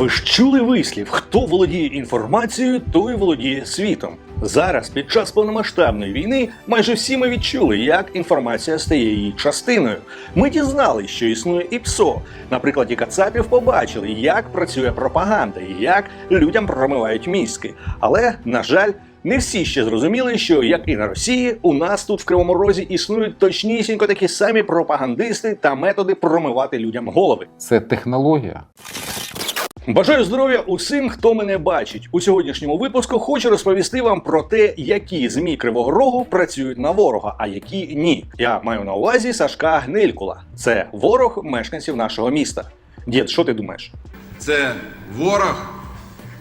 Ви ж чули вислів, хто володіє інформацією, той володіє світом. Зараз, під час повномасштабної війни, майже всі ми відчули, як інформація стає її частиною. Ми дізналися, що існує і ПСО. На прикладі Кацапів побачили, як працює пропаганда і як людям промивають мізки. Але, на жаль, не всі ще зрозуміли, що як і на Росії, у нас тут в Кривому Розі існують точнісінько такі самі пропагандисти та методи промивати людям голови. Це технологія. Бажаю здоров'я усім, хто мене бачить. У сьогоднішньому випуску хочу розповісти вам про те, які змі Кривого Рогу працюють на ворога, а які ні. Я маю на увазі Сашка Гнилькула. Це ворог мешканців нашого міста. Дід, що ти думаєш? Це ворог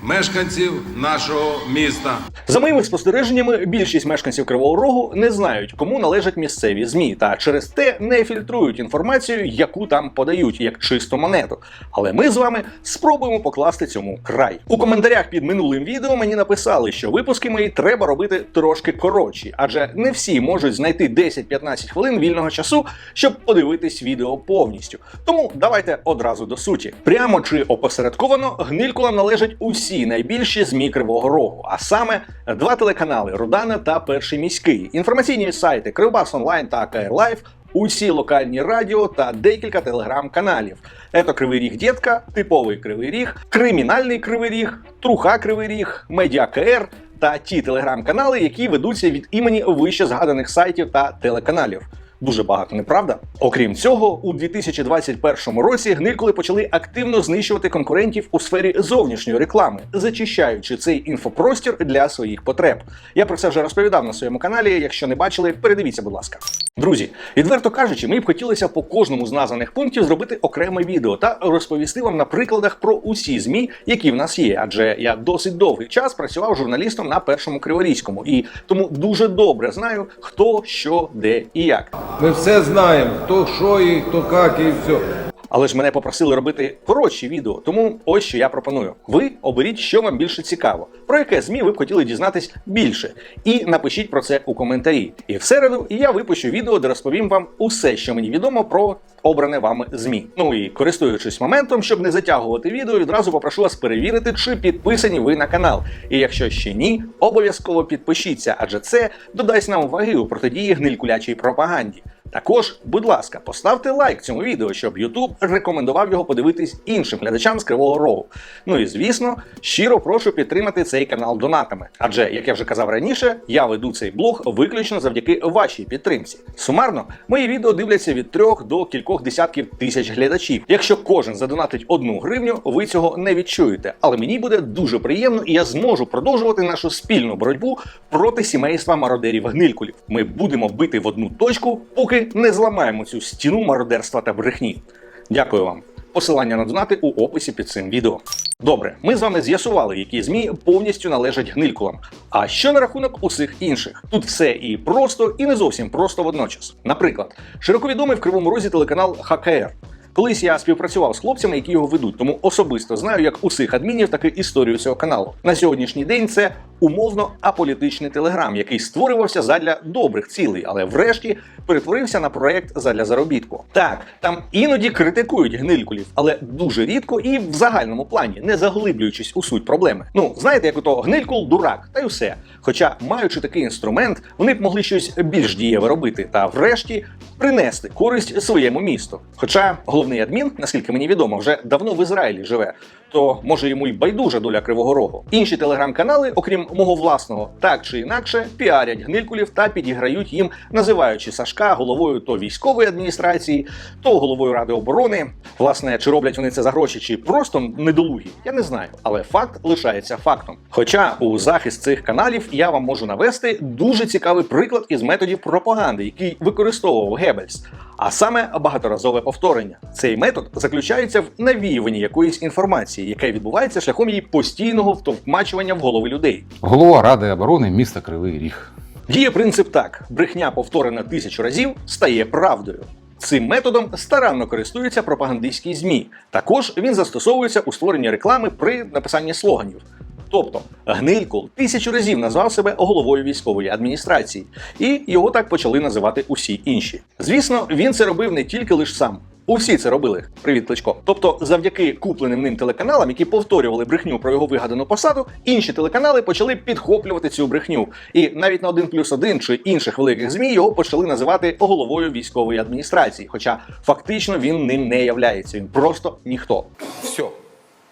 мешканців нашого міста. За моїми спостереженнями, більшість мешканців Кривого Рогу не знають, кому належать місцеві змі, та через те не фільтрують інформацію, яку там подають, як чисту монету. Але ми з вами спробуємо покласти цьому край. У коментарях під минулим відео мені написали, що випуски мої треба робити трошки коротші, адже не всі можуть знайти 10-15 хвилин вільного часу, щоб подивитись відео повністю. Тому давайте одразу до суті. Прямо чи опосередковано гнилькулам належать усі найбільші змі Кривого Рогу, а саме два телеканали Рудана та Перший міський, інформаційні сайти Кривбас Онлайн та КР Лайф, усі локальні радіо та декілька телеграм-каналів. Ето Кривий Ріг Дєтка, Типовий Кривий Ріг, Кримінальний Кривий Ріг, Труха Кривий Ріг, Медіа КР та ті телеграм-канали, які ведуться від імені вище згаданих сайтів та телеканалів. Дуже багато, неправда? Окрім цього, у 2021 році гнилькули почали активно знищувати конкурентів у сфері зовнішньої реклами, зачищаючи цей інфопростір для своїх потреб. Я про це вже розповідав на своєму каналі. Якщо не бачили, передивіться, будь ласка. Друзі, відверто кажучи, мені б хотілося по кожному з названих пунктів зробити окреме відео та розповісти вам на прикладах про усі змі, які в нас є. Адже я досить довгий час працював журналістом на першому криворізькому, і тому дуже добре знаю, хто, що, де і як. Ми все знаємо, хто що і хто як і все. Але ж мене попросили робити коротші відео, тому ось що я пропоную. Ви оберіть, що вам більше цікаво, про яке змі ви б хотіли дізнатись більше, і напишіть про це у коментарі. І в середу я випущу відео, де розповім вам усе, що мені відомо про обране вами змі. Ну і користуючись моментом, щоб не затягувати відео, відразу попрошу вас перевірити, чи підписані ви на канал. І якщо ще ні, обов'язково підпишіться, адже це додасть нам ваги у протидії гнилькулячій пропаганді. Також, будь ласка, поставте лайк цьому відео, щоб YouTube рекомендував його подивитись іншим глядачам з Кривого Рогу. Ну і звісно, щиро прошу підтримати цей канал донатами. Адже, як я вже казав раніше, я веду цей блог виключно завдяки вашій підтримці. Сумарно, мої відео дивляться від трьох до кількох десятків тисяч глядачів. Якщо кожен задонатить одну гривню, ви цього не відчуєте. Але мені буде дуже приємно, і я зможу продовжувати нашу спільну боротьбу проти сімейства мародерів гнилькулів. Ми будемо бити в одну точку, поки не зламаємо цю стіну мародерства та брехні. Дякую вам. Посилання на донати у описі під цим відео. Добре, ми з вами з'ясували, які змі повністю належать гнилькулам. А що на рахунок усіх інших? Тут все і просто, і не зовсім просто водночас. Наприклад, широковідомий в Кривому Розі телеканал ХКР. Колись я співпрацював з хлопцями, які його ведуть, тому особисто знаю як усіх адмінів, так і історію цього каналу. На сьогоднішній день це умовно аполітичний телеграм, який створювався задля добрих цілей, але врешті перетворився на проект задля заробітку. Так, там іноді критикують гнилькулів, але дуже рідко і в загальному плані, не заглиблюючись у суть проблеми. Ну знаєте, як ото гнилькул дурак, та й усе. Хоча, маючи такий інструмент, вони б могли щось більш дієве робити та, врешті, принести користь своєму місту. Хоча головний адмін, наскільки мені відомо, вже давно в Ізраїлі живе. То може йому й байдужа доля Кривого Рогу. Інші телеграм-канали, окрім мого власного, так чи інакше піарять гнилькулів та підіграють їм, називаючи Сашка головою то військової адміністрації, то головою ради оборони. Власне, чи роблять вони це за гроші, чи просто недолугі, я не знаю. Але факт лишається фактом. Хоча у захист цих каналів я вам можу навести дуже цікавий приклад із методів пропаганди, який використовував Геббельс. А саме багаторазове повторення. Цей метод заключається в навіюванні якоїсь інформації, яка відбувається шляхом її постійного втовкмачування в голови людей. Голова Ради оборони міста Кривий Ріг. Діє принцип так: брехня, повторена тисячу разів, стає правдою. Цим методом старанно користуються пропагандистські ЗМІ. Також він застосовується у створенні реклами при написанні слоганів. Тобто Гнилькул тисячу разів назвав себе головою військової адміністрації, і його так почали називати усі інші. Звісно, він це робив не тільки лише сам. Усі це робили. Привіт, Кличко. Тобто, завдяки купленим ним телеканалам, які повторювали брехню про його вигадану посаду, інші телеканали почали підхоплювати цю брехню. І навіть на 1 плюс 1 чи інших великих змі його почали називати головою військової адміністрації. Хоча фактично він ним не являється. Він просто ніхто. Все.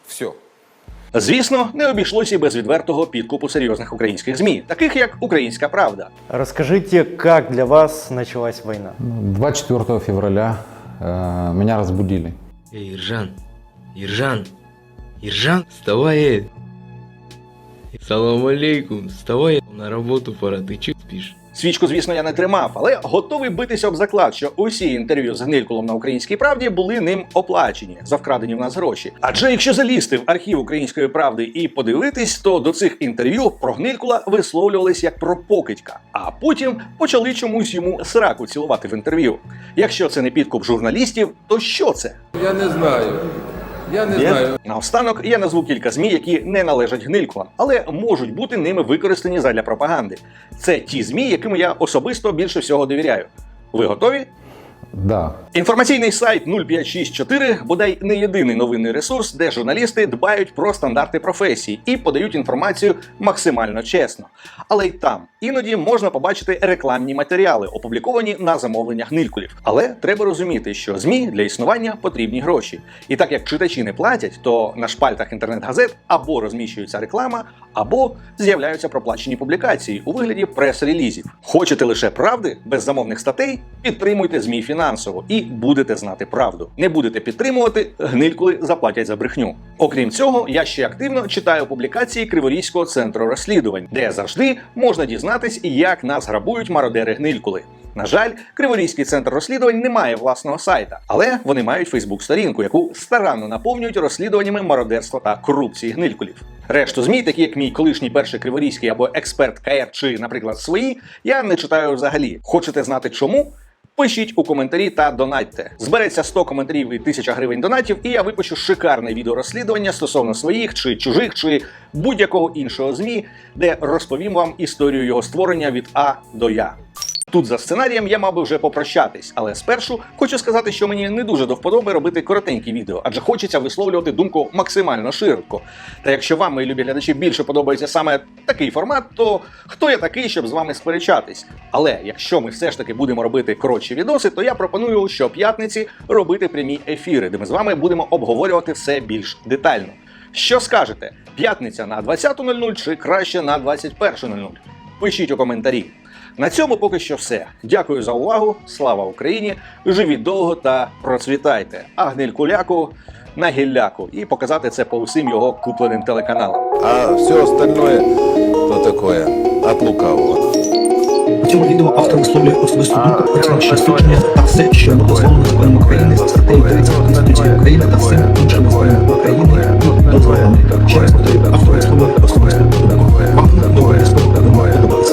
Все. Звісно, не обійшлося і без відвертого підкупу серйозних українських змі, таких як Українська Правда. Расскажите, как для вас началась война? Ну, 24 февраля э, меня разбудили. Эй, Иржан, Иржан, Иржан, вставай! э. Салам алейкум, вставай, на работу пора, ты че спишь? Свічку, звісно, я не тримав, але готовий битися об заклад, що усі інтерв'ю з Гнилькулом на українській правді були ним оплачені за вкрадені в нас гроші. Адже якщо залізти в архів української правди і подивитись, то до цих інтерв'ю про Гнилькула висловлювались як про покидька, а потім почали чомусь йому сраку цілувати в інтерв'ю. Якщо це не підкуп журналістів, то що це? Я не знаю. Я не знаю. Наостанок я назву кілька змі, які не належать гнилько, але можуть бути ними використані задля пропаганди. Це ті змі, яким я особисто більше всього довіряю. Ви готові? Да, Інформаційний сайт 0564 бодай не єдиний новинний ресурс, де журналісти дбають про стандарти професії і подають інформацію максимально чесно. Але й там іноді можна побачити рекламні матеріали, опубліковані на замовлення гнилькулів. Але треба розуміти, що змі для існування потрібні гроші. І так як читачі не платять, то на шпальтах інтернет-газет або розміщується реклама, або з'являються проплачені публікації у вигляді прес-релізів. Хочете лише правди без замовних статей? Підтримуйте змі фінансово і будете знати правду. Не будете підтримувати, гнилькули заплатять за брехню. Окрім цього, я ще активно читаю публікації Криворізького центру розслідувань, де завжди можна дізнатись, як нас грабують мародери гнилькули. На жаль, Криворізький центр розслідувань не має власного сайта, але вони мають Фейсбук-сторінку, яку старанно наповнюють розслідуваннями мародерства та корупції гнилькулів. Решту змі, такі як мій колишній перший криворізький або експерт КР чи, наприклад, свої, я не читаю взагалі. Хочете знати чому? Пишіть у коментарі та донатьте. Збереться 100 коментарів і 1000 гривень донатів, і я випущу шикарне відеорозслідування стосовно своїх чи чужих, чи будь-якого іншого змі, де розповім вам історію його створення від А до Я. Тут за сценарієм я мав би вже попрощатись, але спершу хочу сказати, що мені не дуже до вподоби робити коротенькі відео, адже хочеться висловлювати думку максимально широко. Та якщо вам, мої любі глядачі, більше подобається саме такий формат, то хто я такий, щоб з вами сперечатись? Але якщо ми все ж таки будемо робити коротші відоси, то я пропоную щоп'ятниці робити прямі ефіри, де ми з вами будемо обговорювати все більш детально. Що скажете? П'ятниця на 20.00 чи краще на 21.00? Пишіть у коментарі. На цьому поки що все. Дякую за увагу. Слава Україні! Живіть довго та процвітайте! А куляку на гілляку і показати це по усім його купленим телеканалам. А все остальное то такое от лукавого. У цьому відео автор висловлює особисту думку про цінніше судження та все, що було зроблено законом України, статтею 30 Конституції України та всім іншим законом України дозволено. Через автор висловлює особисту думку. Вам не обов'язково подобається.